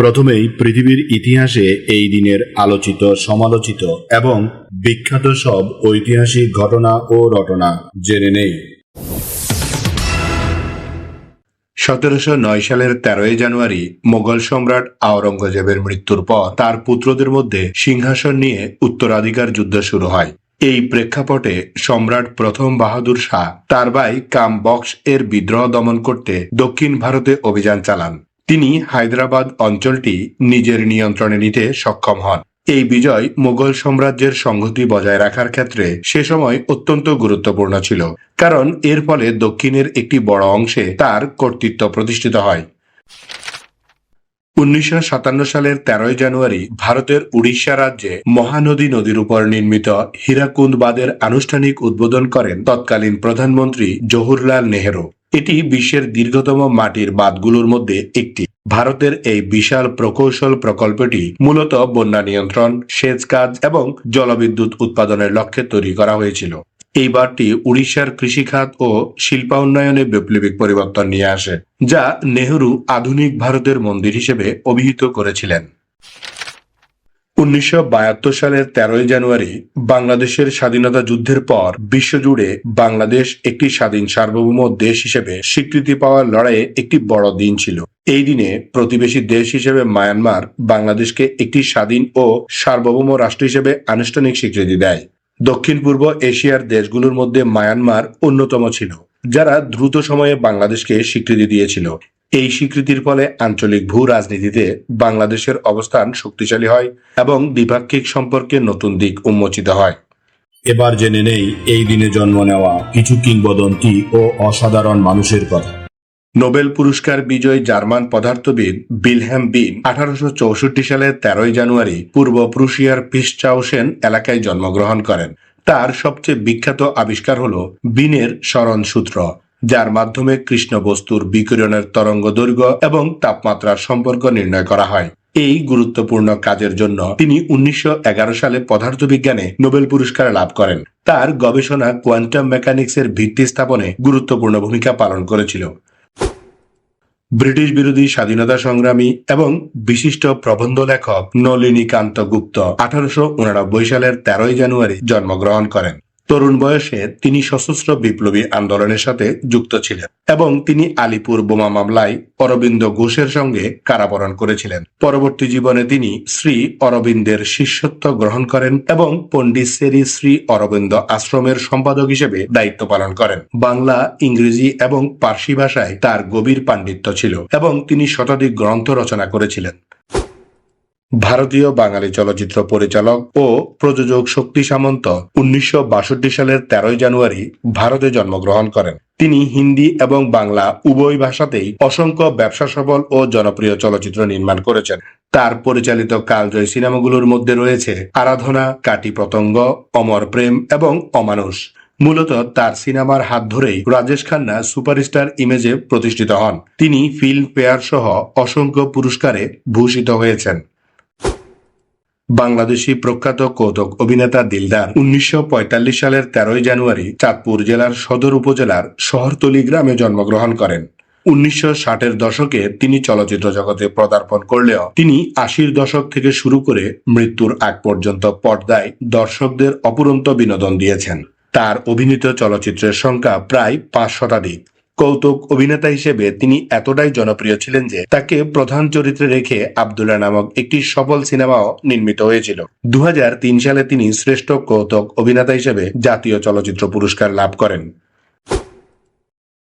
প্রথমেই পৃথিবীর ইতিহাসে এই দিনের আলোচিত, সমালোচিত এবং বিখ্যাত সব ঐতিহাসিক ঘটনা ও রটনা জেনে নেই। সতেরোশো নয় সালের তেরোই জানুয়ারি মোগল সম্রাট আওরঙ্গজেবের মৃত্যুর পর তার পুত্রদের মধ্যে সিংহাসন নিয়ে উত্তরাধিকার যুদ্ধ শুরু হয়। এই প্রেক্ষাপটে সম্রাট প্রথম বাহাদুর শাহ তার ভাই কাম বক্স এর বিদ্রোহ দমন করতে দক্ষিণ ভারতে অভিযান চালান। তিনি হায়দ্রাবাদ অঞ্চলটি নিজের নিয়ন্ত্রণে নিতে সক্ষম হন। এই বিজয় মোগল সাম্রাজ্যের সংহতি বজায় রাখার ক্ষেত্রে সে সময় অত্যন্ত গুরুত্বপূর্ণ ছিল, কারণ এর ফলে দক্ষিণের একটি বড় অংশে তার কর্তৃত্ব প্রতিষ্ঠিত হয়। উনিশশো সাতান্ন সালের তেরোই জানুয়ারি ভারতের উড়িষ্যা রাজ্যে মহানদী নদীর উপর নির্মিত হীরাকুন্দ বাঁধের আনুষ্ঠানিক উদ্বোধন করেন তৎকালীন প্রধানমন্ত্রী জওহরলাল নেহেরু। এটি বিশ্বের দীর্ঘতম মাটির বাঁধগুলোর মধ্যে একটি। ভারতের এই বিশাল প্রকৌশল প্রকল্পটি মূলত বন্যা নিয়ন্ত্রণ, সেচ কাজ এবং জলবিদ্যুৎ উৎপাদনের লক্ষ্যে তৈরি করা হয়েছিল। এই বাঁধটি উড়িষ্যার কৃষিখাত ও শিল্পায়নে বৈপ্লবিক পরিবর্তন নিয়ে আসে, যা নেহরু আধুনিক ভারতের মন্দির হিসেবে অভিহিত করেছিলেন। উনিশশো বাহাত্তর সালের তেরোই জানুয়ারি বাংলাদেশের স্বাধীনতা যুদ্ধের পর বিশ্বজুড়ে বাংলাদেশ একটি স্বাধীন সার্বভৌম দেশ হিসেবে স্বীকৃতি পাওয়ার লড়াইয়ে একটি বড় দিন ছিল। এই দিনে প্রতিবেশী দেশ হিসেবে মায়ানমার বাংলাদেশকে একটি স্বাধীন ও সার্বভৌম রাষ্ট্র হিসেবে আনুষ্ঠানিক স্বীকৃতি দেয়। দক্ষিণ পূর্ব এশিয়ার দেশগুলোর মধ্যে মায়ানমার অন্যতম ছিল, যারা দ্রুত সময়ে বাংলাদেশকে স্বীকৃতি দিয়েছিল। এই স্বীকৃতির ফলে আঞ্চলিক ভূ রাজনীতিতে বাংলাদেশের অবস্থান শক্তিশালী হয় এবং দ্বিপাক্ষিক সম্পর্কে নতুন দিক উন্মোচিত হয়। এবার জেনে নেই, এই দিনে জন্ম নেওয়া কিছু কিংবদন্তি ও অসাধারণ মানুষের কথা। নোবেল পুরস্কার বিজয়ী জার্মান পদার্থবিদ বিলহ্যাম বিন আঠারোশো চৌষট্টি সালের তেরোই জানুয়ারি পূর্ব প্রুশিয়ার পিসচাউসেন এলাকায় জন্মগ্রহণ করেন। তার সবচেয়ে বিখ্যাত আবিষ্কার হল বিনের স্মরণ সূত্র যার মাধ্যমে কৃষ্ণ বস্তুর বিকিরণের তরঙ্গ দৈর্ঘ্য এবং তাপমাত্রার সম্পর্ক নির্ণয় করা হয়। এই গুরুত্বপূর্ণ কাজের জন্য তিনি উনিশশো এগারো সালে পদার্থবিজ্ঞানে নোবেল পুরস্কার লাভ করেন। তার গবেষণা কোয়ান্টাম মেকানিক্সের ভিত্তি স্থাপনে গুরুত্বপূর্ণ ভূমিকা পালন করেছিল। ব্রিটিশ বিরোধী স্বাধীনতা সংগ্রামী এবং বিশিষ্ট প্রবন্ধ লেখক নলিনীকান্ত গুপ্ত আঠারোশো সালের তেরোই জানুয়ারি জন্মগ্রহণ করেন। তরুণ বয়সে তিনি সশস্ত্র বিপ্লবী আন্দোলনের সাথে যুক্ত ছিলেন এবং তিনি আলিপুর বোমা মামলায় অরবিন্দ ঘোষের সঙ্গে কারাবরণ করেছিলেন। পরবর্তী জীবনে তিনি শ্রী অরবিন্দের শিষ্যত্ব গ্রহণ করেন এবং পণ্ডিচেরি শ্রী অরবিন্দ আশ্রমের সম্পাদক হিসেবে দায়িত্ব পালন করেন। বাংলা, ইংরেজি এবং পার্সি ভাষায় তার গভীর পাণ্ডিত্য ছিল এবং তিনি শতাধিক গ্রন্থ রচনা করেছিলেন। ভারতীয় বাঙালি চলচ্চিত্র পরিচালক ও প্রযোজক শক্তি সামন্ত উনিশশো বাষট্টি সালের তেরোই জানুয়ারি ভারতে জন্মগ্রহণ করেন। তিনি হিন্দি এবং বাংলা উভয় ভাষাতেই অসংখ্য ব্যবসা সফল ও জনপ্রিয় চলচ্চিত্র নির্মাণ করেছেন। তার পরিচালিত কালজয়ী সিনেমাগুলোর মধ্যে রয়েছে আরাধনা, কাটি প্রতঙ্গ অমর প্রেম এবং অমানুষ। মূলত তার সিনেমার হাত ধরেই রাজেশ খান্না সুপারস্টার ইমেজে প্রতিষ্ঠিত হন। তিনি ফিল্ম ফেয়ার সহ অসংখ্য পুরস্কারে ভূষিত হয়েছেন। বাংলাদেশি প্রখ্যাত কৌতুক অভিনেতা দিলদার। উনিশশো পঁয়তাল্লিশ সালের তেরোই জানুয়ারি চাঁদপুর জেলার সদর উপজেলার শহরতলি গ্রামে জন্মগ্রহণ করেন। উনিশশো ষাটের দশকে তিনি চলচ্চিত্র জগতে পদার্পণ করলেও তিনি আশির দশক থেকে শুরু করে মৃত্যুর আগ পর্যন্ত পর্দায় দর্শকদের অপুরন্ত বিনোদন দিয়েছেন। তার অভিনীত চলচ্চিত্রের সংখ্যা প্রায় পাঁচ শতাধিক কৌতুক অভিনেতা হিসেবে তিনি এতটাই জনপ্রিয় ছিলেন যে তাকে প্রধান চরিত্রে রেখে আবদুল্লাহ নামক একটি সফল সিনেমাও নির্মিত হয়েছিল। দু হাজার তিন সালে তিনি শ্রেষ্ঠ কৌতুক অভিনেতা হিসেবে জাতীয় চলচ্চিত্র পুরস্কার লাভ করেন।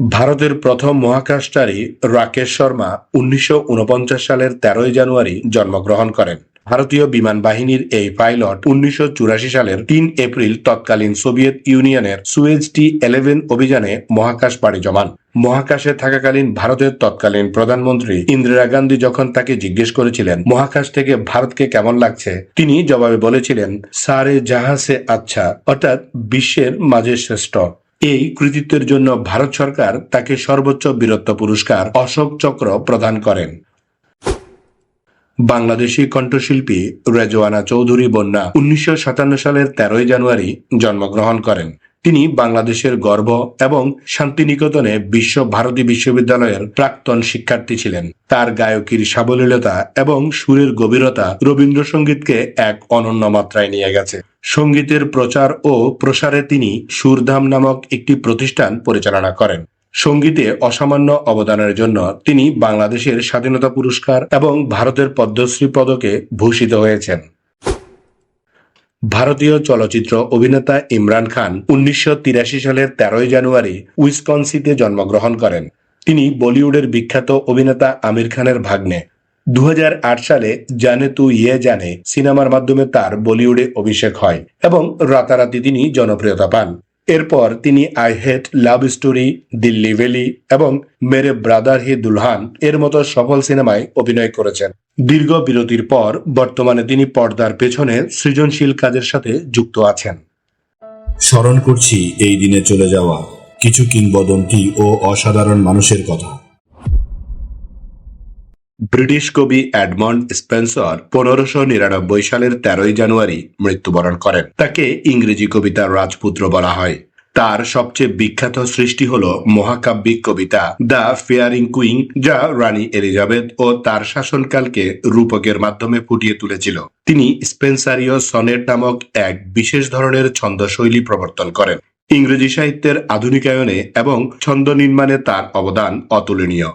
ভারতের প্রথম মহাকাশচারী রাকেশ শর্মা উনিশশো ঊনপঞ্চাশ সালের তেরোই জানুয়ারি জন্মগ্রহণ করেন। ভারতীয় বিমান বাহিনীর এই পাইলট উনিশশো চুরাশি সালের তিন এপ্রিল তৎকালীন সোভিয়েত ইউনিয়নের সুয়েজ টি ইলেভেন অভিযানে মহাকাশ পাড়ি জমান। মহাকাশে থাকাকালীন ভারতের তৎকালীন প্রধানমন্ত্রী ইন্দিরা গান্ধী যখন তাকে জিজ্ঞেস করেছিলেন, মহাকাশ থেকে ভারতকে কেমন লাগছে? তিনি জবাবে বলেছিলেন, সারে জাহাসে আচ্ছা অর্থাৎ বিশ্বের মাঝে শ্রেষ্ঠ। এই কৃতিত্বের জন্য ভারত সরকার তাকে সর্বোচ্চ বীরত্ব পুরস্কার অশোক চক্র প্রদান করেন। বাংলাদেশি কণ্ঠশিল্পী রেজওয়ানা চৌধুরী বন্যা উনিশশো সাতান্ন সালের তেরোই জানুয়ারি জন্মগ্রহণ করেন। তিনি বাংলাদেশের গর্ব এবং শান্তিনিকেতনে বিশ্ব ভারতী বিশ্ববিদ্যালয়ের প্রাক্তন শিক্ষার্থী ছিলেন। তার গায়কির সাবলীলতা এবং সুরের গভীরতা রবীন্দ্রসঙ্গীতকে এক অনন্য মাত্রায় নিয়ে গেছে। সঙ্গীতের প্রচার ও প্রসারে তিনি সুরধাম নামক একটি প্রতিষ্ঠান পরিচালনা করেন। সঙ্গীতে অসামান্য অবদানের জন্য তিনি বাংলাদেশের স্বাধীনতা পুরস্কার এবং ভারতের পদ্মশ্রী পদকে ভূষিত হয়েছেন। ভারতীয় চলচ্চিত্র অভিনেতা ইমরান খান উনিশশো তিরাশি সালের তেরোই জানুয়ারি উইসকনসিতে জন্মগ্রহণ করেন। তিনি বলিউডের বিখ্যাত অভিনেতা আমির খানের ভাগ্নে। দু হাজার আট সালে জানে তু ইয়ে জানে সিনেমার মাধ্যমে তার বলিউডে অভিষেক হয় এবং রাতারাতি তিনি জনপ্রিয়তা পান। এরপর তিনি I hate love story Delhi belly এবং মেরে ব্রাদার হি দুলহান এর মতো সফল সিনেমায় অভিনয় করেছেন। দীর্ঘ বিরতির পর বর্তমানে তিনি পর্দার পেছনে সৃজনশীল কাজের সাথে যুক্ত আছেন। স্মরণ করছি এই দিনে চলে যাওয়া কিছু কিংবদন্তি ও অসাধারণ মানুষের কথা। ব্রিটিশ কবি অ্যাডমন্ড স্পেন্সর পনেরোশো নিরানব্বই সালের তেরোই জানুয়ারি মৃত্যুবরণ করেন। তাকে ইংরেজি কবিতার রাজপুত্র বলা হয়। তার সবচেয়ে বিখ্যাত সৃষ্টি হল মহাকাব্যিক কবিতা দ্য ফেয়ারিং কুইং যা রানী এলিজাবেথ ও তার শাসনকালকে রূপকের মাধ্যমে ফুটিয়ে তুলেছিল। তিনি স্পেন্সারীয় সনেট নামক এক বিশেষ ধরনের ছন্দশৈলী প্রবর্তন করেন। ইংরেজি সাহিত্যের আধুনিকায়নে এবং ছন্দ নির্মাণে তার অবদান অতুলনীয়।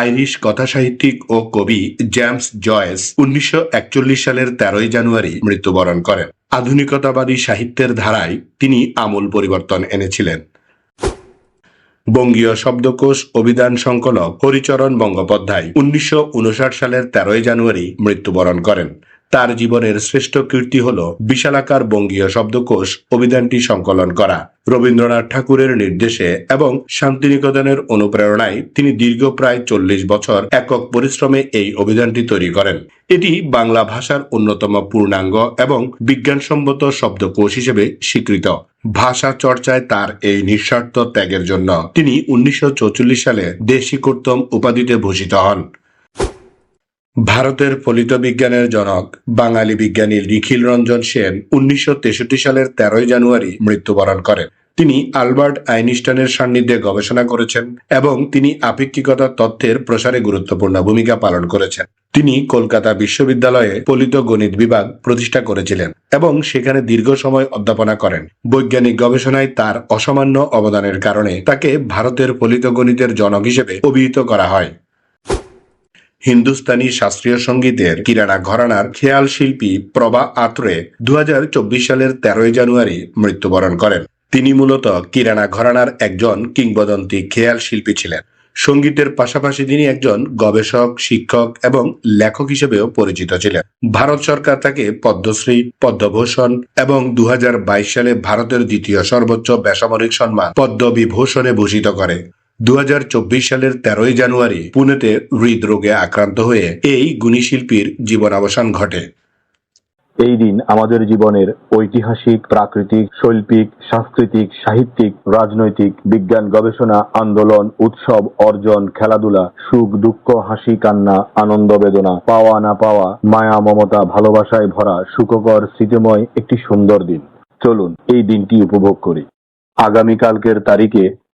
আইরিশ কথাসাহিত্যিক ও কবি জেমস জয়েস উনিশশো একচল্লিশ সালের তেরোই জানুয়ারি মৃত্যুবরণ করেন। আধুনিকতাবাদী সাহিত্যের ধারায় তিনি আমূল পরিবর্তন এনেছিলেন। বঙ্গীয় শব্দকোষ অভিধান সংকলক হরিচরণ বঙ্গোপাধ্যায় উনিশশো উনষাট সালের তেরোই জানুয়ারি মৃত্যুবরণ করেন। তার জীবনের শ্রেষ্ঠ কীর্তি হল বিশালাকার বঙ্গীয় শব্দকোষ অভিধানটি সংকলন করা। রবীন্দ্রনাথ ঠাকুরের নির্দেশে এবং শান্তিনিকেতনের অনুপ্রেরণায় তিনি দীর্ঘ প্রায় চল্লিশ বছর একক পরিশ্রমে এই অভিধানটি তৈরি করেন। এটি বাংলা ভাষার অন্যতম পূর্ণাঙ্গ এবং বিজ্ঞানসম্মত শব্দকোষ হিসেবে স্বীকৃত। ভাষা চর্চায় তার এই নিঃস্বার্থ ত্যাগের জন্য তিনি উনিশশো সালে দেশি কর্তম উপাধিতে ভূষিত হন। ভারতের ফলিত বিজ্ঞানের জনক, বাঙালি বিজ্ঞানী নিখিল রঞ্জন সেন উনিশশো তেষট্টি সালের তেরোই জানুয়ারি মৃত্যুবরণ করেন। তিনি আলবার্ট আইনস্টাইনের সান্নিধ্যে গবেষণা করেছেন এবং তিনি আপেক্ষিকতা তত্ত্বের প্রসারে গুরুত্বপূর্ণ ভূমিকা পালন করেছেন। তিনি কলকাতা বিশ্ববিদ্যালয়ে ফলিত গণিত বিভাগ প্রতিষ্ঠা করেছিলেন এবং সেখানে দীর্ঘ সময় অধ্যাপনা করেন। বৈজ্ঞানিক গবেষণায় তার অসামান্য অবদানের কারণে তাকে ভারতের ফলিত গণিতের জনক হিসেবে অভিহিত করা হয়। হিন্দুস্তানি শাস্ত্রীয় সঙ্গীতের কিরানা ঘরানার খেয়াল শিল্পী প্রভা আত্রে দুহাজার চব্বিশ সালের তেরোই জানুয়ারি মৃত্যুবরণ করেন। তিনি মূলত কিরানা ঘরানার একজন কিংবদন্তি খেয়াল শিল্পী ছিলেন। সঙ্গীতের পাশাপাশি তিনি একজন গবেষক, শিক্ষক এবং লেখক হিসেবেও পরিচিত ছিলেন। ভারত সরকার তাকে পদ্মশ্রী, পদ্মভূষণ এবং দু হাজার বাইশ সালে ভারতের দ্বিতীয় সর্বোচ্চ বেসামরিক সম্মান পদ্মবিভূষণে ভূষিত করে। দু হাজার চব্বিশ সালের তেরোই জানুয়ারি পুনেতে হৃদরোগে আক্রান্ত হয়ে এই গুণী শিল্পীর জীবনাবসান ঘটে। এই দিন আমাদের জীবনের ঐতিহাসিক, প্রাকৃতিক, শৈল্পিক, সাংস্কৃতিক, সাহিত্যিক, রাজনৈতিক, বিজ্ঞান, গবেষণা, আন্দোলন, উৎসব, অর্জন, খেলাধুলা, সুখ, দুঃখ, হাসি, কান্না, আনন্দ, বেদনা, পাওয়া, না পাওয়া, মায়া, মমতা, ভালোবাসায় ভরা, সুখকর, স্মৃতিময় একটি সুন্দর দিন। চলুন এই দিনটি উপভোগ করি। আগামীকালকের তারিখে